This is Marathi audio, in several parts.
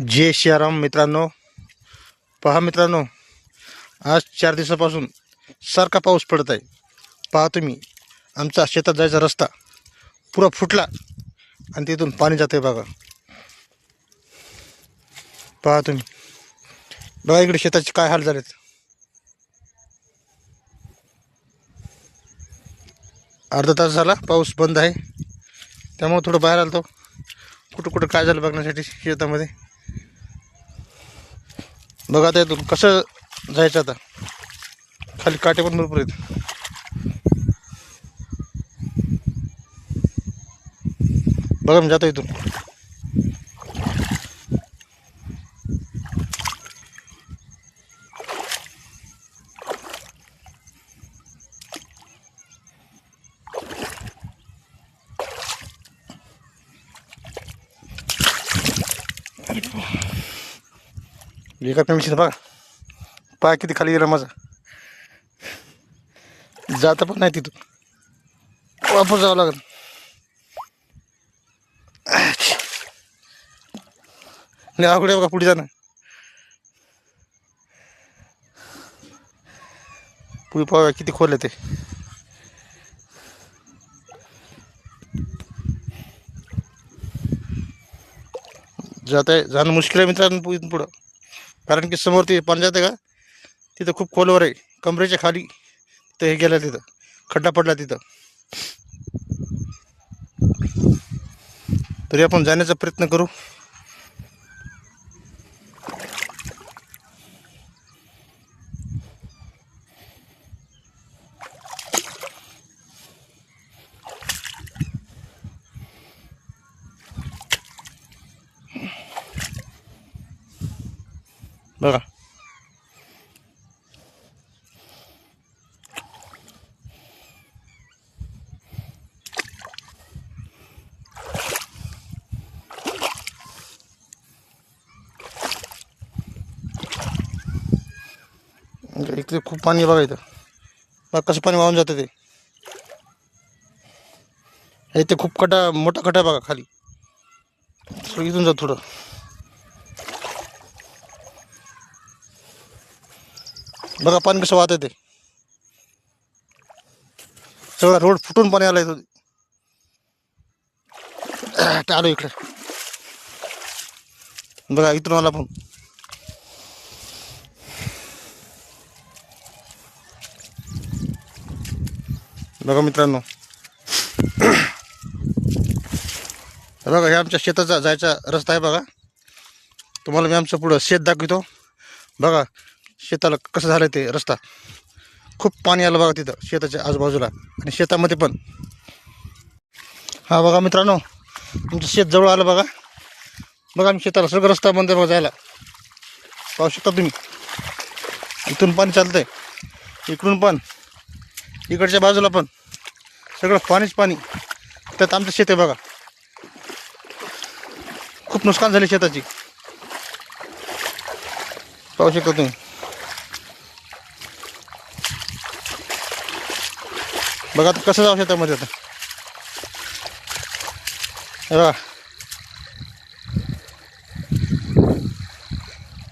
जय श्रीराम मित्रांनो. पहा मित्रांनो आज चार दिवसापासून सारखा पाऊस पडत आहे पहा तुम्ही आमचा शेतात जायचा रस्ता पुरा फुटला आणि तिथून पाणी जातं आहे बघा. पहा तुम्ही बघा इकडे शेताचे काय हाल झालेत. अर्धा तास झाला पाऊस बंद आहे. त्यामुळे थोडं बाहेर आलो कुठं कुठं काय झालं बघण्यासाठी शेतामध्ये. बघा आता इथून कसं जायचं आता. खाली काटे पण भरपूर आहेत. बघा मी जातो इथून. एका पेमेंट बघा. पाय किती खाली गेला माझा. जाता पण नाही तिथून. वापस जावं लागेल. नाही अवघड बघा पुढे जाणं. पुढे पाहूया किती खोल आहे ते. जात आहे जाणं मुश्किल आहे मित्रांनो पुढं. कारण की समोर ते पाणी जातं का? तिथं खूप खोलवर आहे. कमरेच्या खाली तिथं हे गेलं तिथं. खड्डा पडला तिथं. तरी आपण जाण्याचा प्रयत्न करू. बघा. इकडे खूप पाणी आहे बघा इथं. बघा कसं पाणी वाहून जातं ते. इथे खूप कटा मोठा कटा बघा खाली. इथून जा थोडं. बघा पाणी कसं वाहत ते. सगळा रोड फुटून पाणी आलं इथं ते आलो इकडे. बघा इथून आला पण बघा मित्रांनो. बघा हे आमच्या शेताचा जायचा रस्ता आहे बघा. तुम्हाला मी आमचं पुढं शेत दाखवतो. बघा शेताला कसं झालं ते रस्ता? खूप पाणी आलं बघा तिथं शेताच्या आजूबाजूला आणि शेतामध्ये पण. हा बघा मित्रांनो तुमचं शेत जवळ आलं बघा. बघा आम्ही शेताला सगळं रस्ता बंद बघा जायला. पाहू शकता तुम्ही. इथून पाणी चालतंय. इकडून पण. इकडच्या बाजूला पण. सगळं पाणीच पाणी. त्यात आमचं शेत आहे बघा. खूप नुकसान झाले शेताची. पाहू शकता तुम्ही. बघा आता कसं जाऊ शेतामध्ये आता. बघा.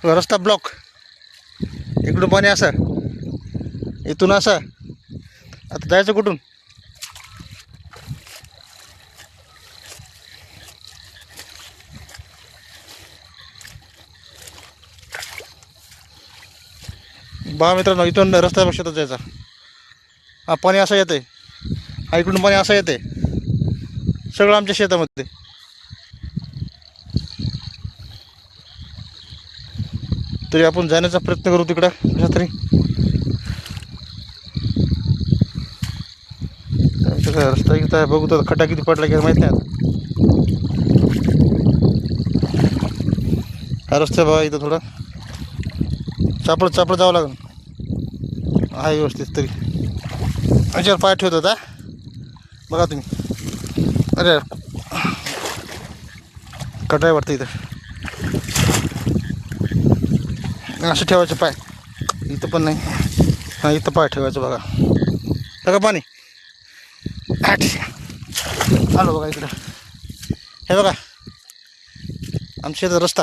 रस्ता ब्लॉक इकडून पाणी असं. इथून असं. आता जायचं कुठून? बा मित्रांनो इथून रस्त्यापेक्षा शेतात जायचा. हा पाणी असं येते हा इकडून पाणी असं येते सगळं आमच्या शेतामध्ये. तरी आपण जाण्याचा प्रयत्न करू तिकडं कशा तरी. रस्ता इथं आहे बघू तर खड्डा किती पडला की माहीत नाही आता. हा रस्ता बघा इथं थोडा. चापड चापड जावं लागेल. आहे व्यवस्थित तरी. याच्यावर पाय ठेवतात हा? बघा तुम्ही. अरे. कटाय वाटतं इथं. असं ठेवायचं पाय. इथं पण नाही. हां इथं पाय ठेवायचं बघा. बघा पाणी. आठ. आलो बघा इकडं. हे बघा. आमच्या इथं रस्ता.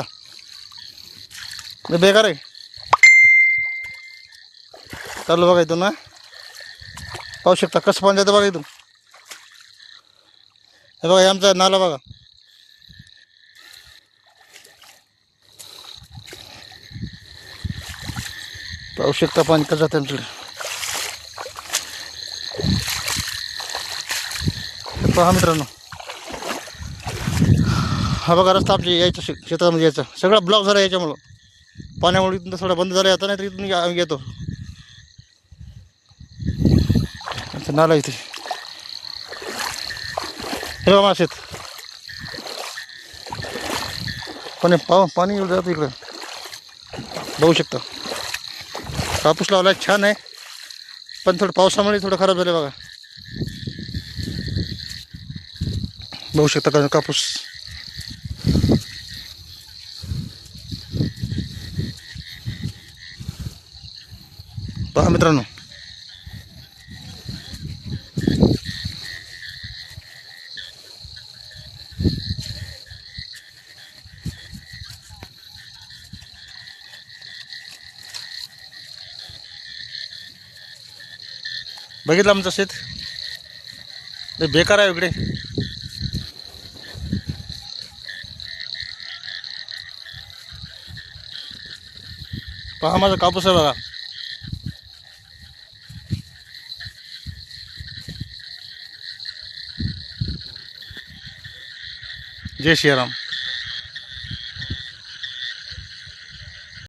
बेकार आहे. चालू बघा इथून ना पाहू शकता कसं पण जातं बघा इथून. हे बघा आमचा नाला बघा. पाहू शकता पाणी कसं जातं आमच्याकडे पहा मित्रांनो. हा बघा रस्ता आमच्या यायचा शे शेतामध्ये यायचा. सगळा ब्लॉक झाला याच्यामुळं. पाण्यामुळे इथून सगळं बंद झाला आता नाही तर इथून येतो. नाला इथे. हे बघा माझं शेत पाणी पाव पाणी येऊ जातं इकडं. बघू शकता. कापूस लावला छान आहे. पण थोडं पावसामुळे थोडं खराब झालं बघा. बघू शकता का कापूस. पहा मित्रांनो. बघितलं आमचं शेत? ते बेकार आहे इकडे. पहा माझा कापूस आहे बघा. जय श्रीराम